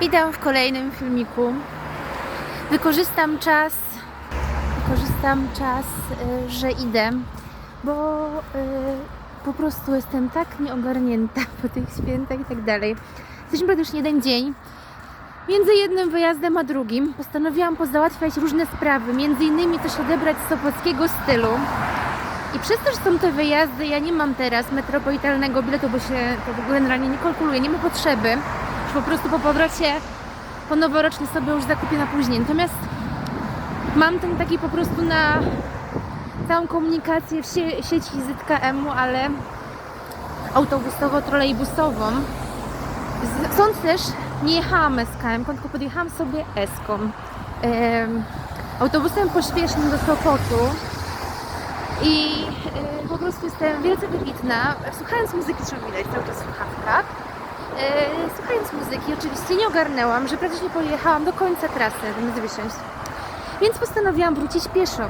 Witam w kolejnym filmiku. Wykorzystam czas, wykorzystam czas, y, że idę, bo y, po prostu jestem tak nieogarnięta po tych świętach i tak dalej. Jesteśmy praktycznie jeden dzień. Między jednym wyjazdem a drugim postanowiłam pozałatwiać różne sprawy, między innymi też odebrać sopockiego stylu. I przez to, że są te wyjazdy, ja nie mam teraz metropolitalnego biletu, bo się to generalnie nie kalkuluje, nie ma potrzeby, po prostu po powrocie po noworocznie sobie już zakupię na później. Natomiast mam ten taki po prostu na całą komunikację w sie- sieci ZKM-u, ale autobusowo-trolejbusową. Stąd też nie jechałam SKM, tylko podjechałam sobie Eską. Em, autobusem pośpiesznym do Sopotu. I po prostu jestem wielce wybitna. Słuchając muzyki, trzeba widać cały czas w. Y, słuchając muzyki, oczywiście nie ogarnęłam, że praktycznie pojechałam do końca trasy, zamiast wysiąść. Więc postanowiłam wrócić pieszo.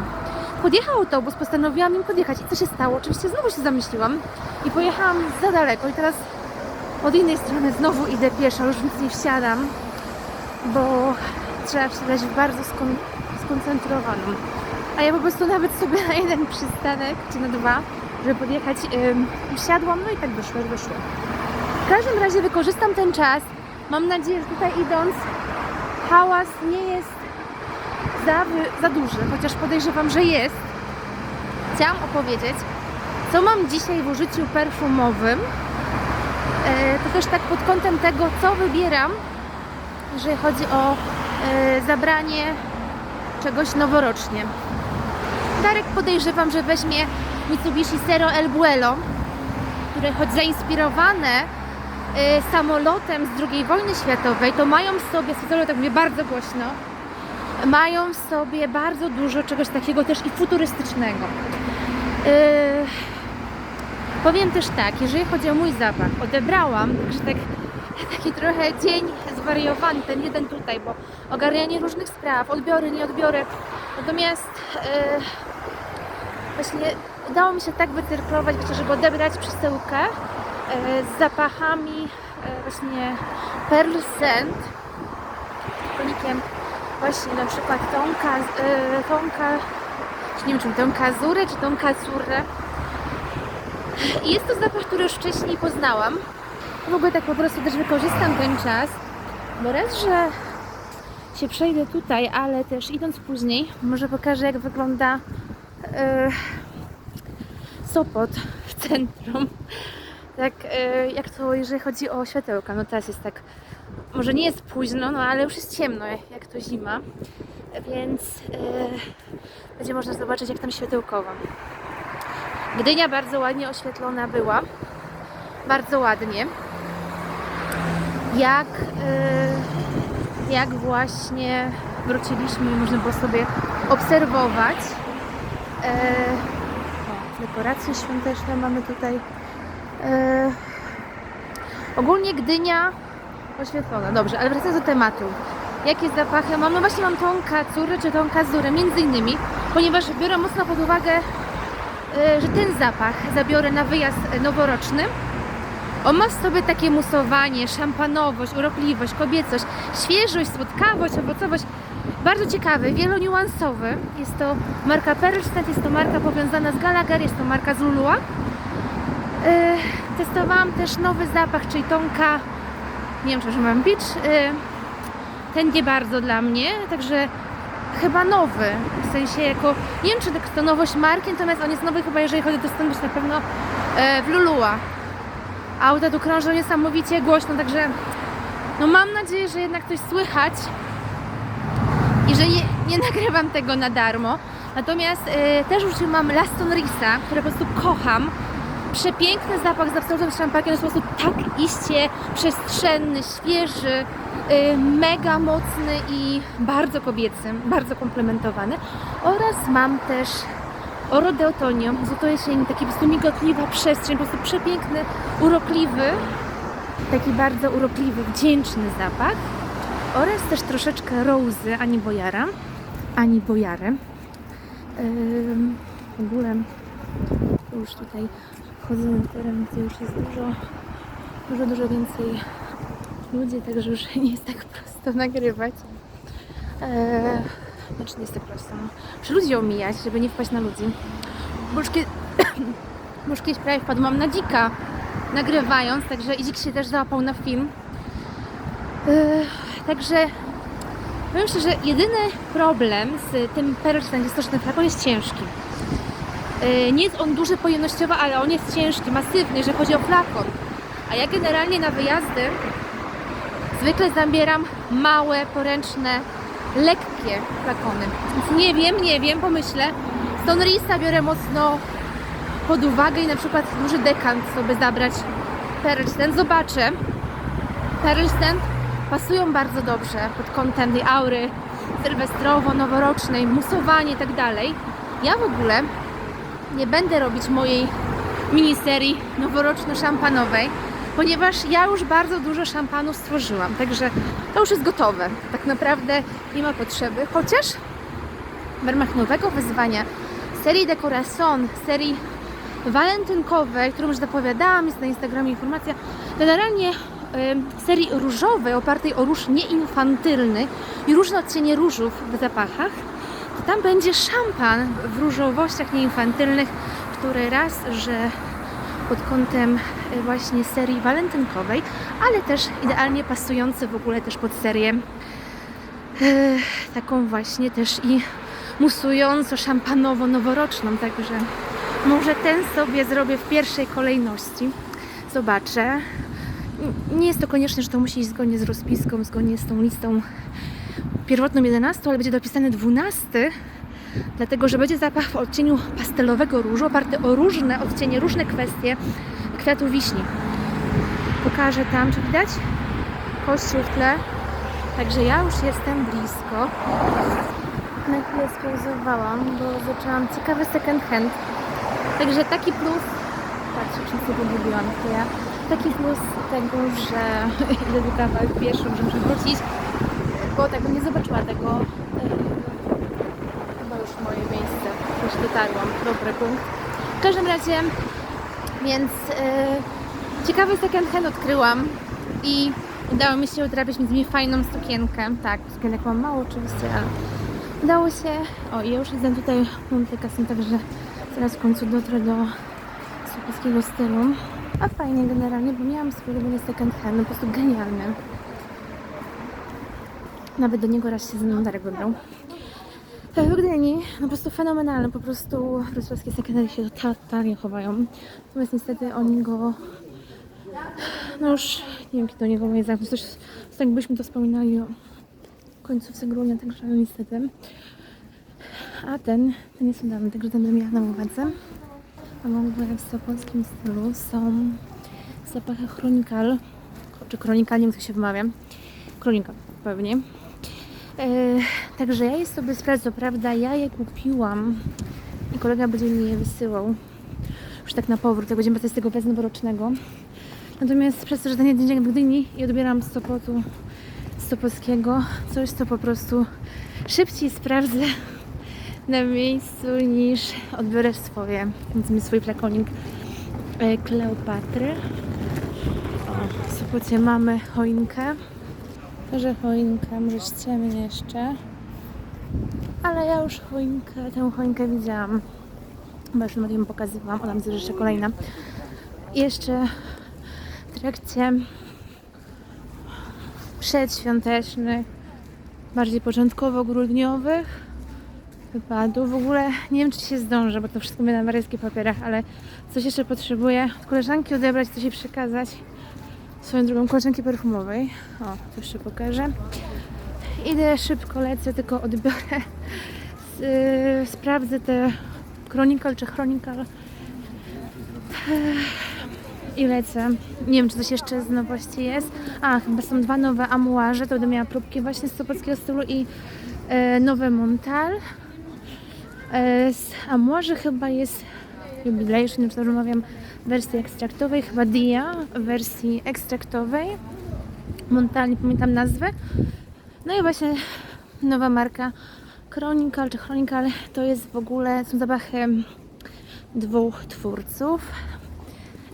Podjechał autobus, postanowiłam nim podjechać. I co się stało? Oczywiście znowu się zamyśliłam i pojechałam za daleko. I teraz od innej strony znowu idę pieszo, już nic nie wsiadam, bo trzeba wsiadać w bardzo skon- skoncentrowaną. A ja po prostu nawet sobie na jeden przystanek, czy na dwa, żeby podjechać, ym, wsiadłam, no i tak wyszło, wyszło. W każdym razie wykorzystam ten czas. Mam nadzieję, że tutaj idąc hałas nie jest za, za duży, chociaż podejrzewam, że jest. Chciałam opowiedzieć, co mam dzisiaj w użyciu perfumowym. E, to też tak pod kątem tego, co wybieram, jeżeli chodzi o e, zabranie czegoś noworocznie. Darek podejrzewam, że weźmie Mitsubishi Zero El Buelo, które choć zainspirowane samolotem z II wojny światowej, to mają w sobie, z tak mówię bardzo głośno, mają w sobie bardzo dużo czegoś takiego też i futurystycznego. Y, powiem też tak, jeżeli chodzi o mój zapach, odebrałam, także tak, taki trochę dzień zwariowany, ten jeden tutaj, bo ogarnianie różnych spraw, odbiory, nie odbiory. Natomiast e, właśnie udało mi się tak wycyrklować, żeby odebrać przesyłkę z zapachami e, właśnie Pearl Scent, konikiem właśnie na przykład Tonka, e, Tonka, czy nie wiem czy Tonka Zurę, czy Tonka Surę. I jest to zapach, który już wcześniej poznałam. W ogóle tak po prostu też wykorzystam ten czas, bo raz, że się przejdę tutaj, ale też idąc później, może pokażę jak wygląda e, Sopot w centrum. Tak, e, jak to jeżeli chodzi o światełka. No teraz jest tak, może nie jest późno, no ale już jest ciemno, jak to zima. Więc e, będzie można zobaczyć jak tam światełkowo. Gdynia bardzo ładnie oświetlona była. Bardzo ładnie. Jak, y, jak właśnie wróciliśmy można było sobie obserwować. E, dekoracje świąteczne mamy tutaj. E, ogólnie Gdynia oświetlona. Dobrze, ale wracając do tematu. Jakie zapachy mam? No właśnie mam tą kacury czy tą kazurę, między innymi, ponieważ biorę mocno pod uwagę, e, że ten zapach zabiorę na wyjazd noworoczny. On ma w sobie takie musowanie, szampanowość, urokliwość, kobiecość, świeżość, słodkawość, owocowość. Bardzo ciekawy, wieloniuansowy. Jest to marka Perlstedt, jest to marka powiązana z Gallagher, jest to marka z Lulua. Yy, testowałam też nowy zapach, czyli Tonka, nie wiem czy mam Beach. Yy, ten nie bardzo dla mnie, także chyba nowy. W sensie jako, nie wiem czy to nowość marki, natomiast on jest nowy chyba jeżeli chodzi o dostępność na pewno yy, w Lulua auta tu krążą niesamowicie głośno, także no mam nadzieję, że jednak coś słychać i że nie, nie nagrywam tego na darmo. Natomiast e, też użyłam Laston Risa, które po prostu kocham. Przepiękny zapach z absolutnym szampakiem, jest po prostu tak iście przestrzenny, świeży, e, mega mocny i bardzo kobiecy, bardzo komplementowany. Oraz mam też Oro de Otonio, złoto jesieni, taki po prostu migotliwa przestrzeń, po prostu przepiękny, urokliwy, taki bardzo urokliwy, wdzięczny zapach oraz też troszeczkę rozy Ani Bojara, Ani Bojary. Ym, w ogóle już tutaj wchodzę na teren, gdzie już jest dużo, dużo, dużo więcej ludzi, także już nie jest tak prosto nagrywać. Eee, znaczy nie jest tak prosto. Muszę ludzi omijać, żeby nie wpaść na ludzi. Bo już, kiedy, bo już kiedyś prawie wpadłam na dzika nagrywając, także i dzik się też załapał na film. Eee, także powiem szczerze, jedyny problem z tym Perel 40 że ten jest ciężki. Eee, nie jest on duży pojemnościowo, ale on jest ciężki, masywny, jeżeli chodzi o flakon. A ja generalnie na wyjazdy zwykle zabieram małe, poręczne, lekkie flakony. Więc nie wiem, nie wiem, pomyślę. Stone Risa biorę mocno pod uwagę i na przykład duży dekant sobie zabrać Stand. Zobaczę. Stand pasują bardzo dobrze pod kątem tej aury sylwestrowo-noworocznej, musowanie i tak dalej. Ja w ogóle nie będę robić mojej miniserii noworoczno-szampanowej, ponieważ ja już bardzo dużo szampanów stworzyłam, także to już jest gotowe. Tak naprawdę nie ma potrzeby, chociaż w ramach nowego wyzwania serii Decoration, serii walentynkowej, którą już zapowiadałam, jest na Instagramie informacja, generalnie serii różowej, opartej o róż nieinfantylny i różne odcienie różów w zapachach, tam będzie szampan w różowościach nieinfantylnych, który raz, że pod kątem e, właśnie serii walentynkowej, ale też idealnie pasujący w ogóle też pod serię e, taką właśnie też i musująco szampanowo-noworoczną, także może ten sobie zrobię w pierwszej kolejności. Zobaczę. Nie jest to konieczne, że to musi iść zgodnie z rozpiską, zgodnie z tą listą pierwotną 11, ale będzie dopisany 12, dlatego że będzie zapach w odcieniu pastelowego różu, oparty o różne odcienie, różne kwestie kwiatu wiśni. Pokażę tam, czy widać? Kościół w tle. Także ja już jestem blisko. Na chwilę spauzowałam, bo zaczęłam ciekawy second hand. Także taki plus, patrzcie, czym sobie pogubiłam to ja. Taki plus tego, że idę do kawałek pieszo, muszę wrócić, bo tego nie zobaczyła tego. e, Chyba już moje miejsce, już dotarłam, dobry punkt. W każdym razie, więc e, ciekawy second hand odkryłam i udało mi się odrabiać między innymi fajną sukienkę. Tak, sukienek mam mało oczywiście, ale udało się. O, ja już jestem tutaj Monte Cassino, także zaraz w końcu dotrę do słupskiego stylu. A fajnie generalnie, bo miałam swój ulubiony second hand, no po prostu genialny. Nawet do niego raz się ze mną Darek wybrał. E, W Gdyni, no po prostu fenomenalny, po prostu wrocławskie sekundy się totalnie chowają. Natomiast niestety oni go, no już nie wiem kiedy do niego moje zamknąć, tak byśmy to wspominali o końcówce grudnia, także niestety. A ten, ten jest udany, także ten będę miała na uwadze. A ogóle w stopolskim stylu są zapachy chronikal, czy kronikal, nie wiem jak się wymawia, kronika pewnie. E, także ja je sobie sprawdzę, prawda ja je kupiłam i kolega będzie mi je wysyłał już tak na powrót, jak będziemy z tego bez noworocznego. Natomiast przez to, że ten jeden dzień w Gdyni i odbieram z Sopotu, z Sopockiego, coś co po prostu szybciej sprawdzę na miejscu niż odbiorę swoje, więc mi swój flakonik e, Kleopatry. O, w Sopocie mamy choinkę. Że choinkę, może ściemy jeszcze. Ale ja już choinkę, tę choinkę widziałam. Bo już ją pokazywałam, ona że jeszcze kolejna. Jeszcze w trakcie przedświątecznych, bardziej początkowo-grudniowych wypadów. W ogóle nie wiem, czy się zdążę, bo to wszystko mnie na maryjskich papierach, ale coś jeszcze potrzebuję od koleżanki odebrać, coś jej przekazać. Swoją drugą koleżanki perfumowej. O, to jeszcze pokażę. Idę szybko, lecę, tylko odbiorę. Yy, sprawdzę te Chronicle czy Chronicle. I lecę. Nie wiem, czy coś jeszcze z nowości jest. A, chyba są dwa nowe amuarze. To będę miała próbki właśnie z sopockiego stylu i e, nowe Montal. E, z amuarzy chyba jest Jubilation, czy mawiam, w wersji ekstraktowej, chyba Dia w wersji ekstraktowej. Montal, nie pamiętam nazwy. No i właśnie nowa marka Chronicle czy Chronicle to jest w ogóle, są zapachy dwóch twórców.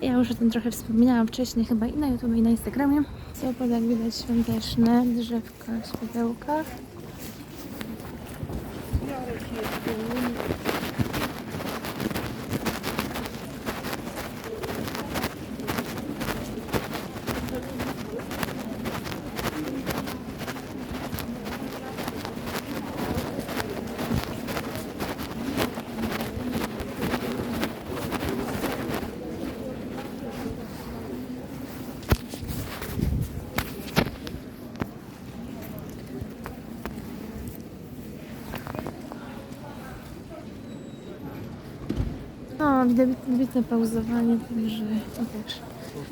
Ja już o tym trochę wspominałam wcześniej, chyba i na YouTube, i na Instagramie. Co jak widać świąteczne, drzewka, światełka. O, wybitne, wybitne pauzowanie, także to też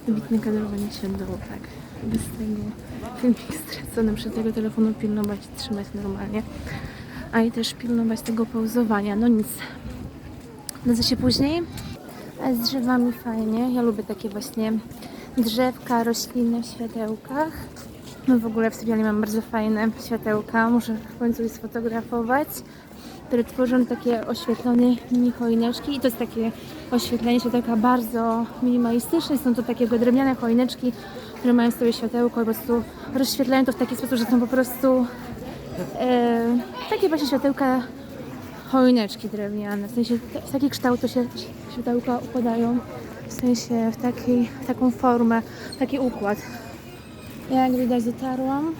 wybitne kadrowanie świąteczek. Bez tego filmik stracony przez tego telefonu pilnować i trzymać normalnie. A i też pilnować tego pauzowania. No nic. Widzę się później. A z drzewami fajnie. Ja lubię takie właśnie drzewka, rośliny w światełkach. No w ogóle w serialie mam bardzo fajne światełka. Muszę w końcu je sfotografować które tworzą takie oświetlone mini choineczki i to jest takie oświetlenie światełka bardzo minimalistyczne. Są to takie drewniane choineczki, które mają sobie światełko i po prostu rozświetlają to w taki sposób, że są po prostu e, takie właśnie światełka choineczki drewniane. W sensie w taki kształt to się światełka układają, w sensie w, taki, w taką formę, taki układ. Jak widać dotarłam.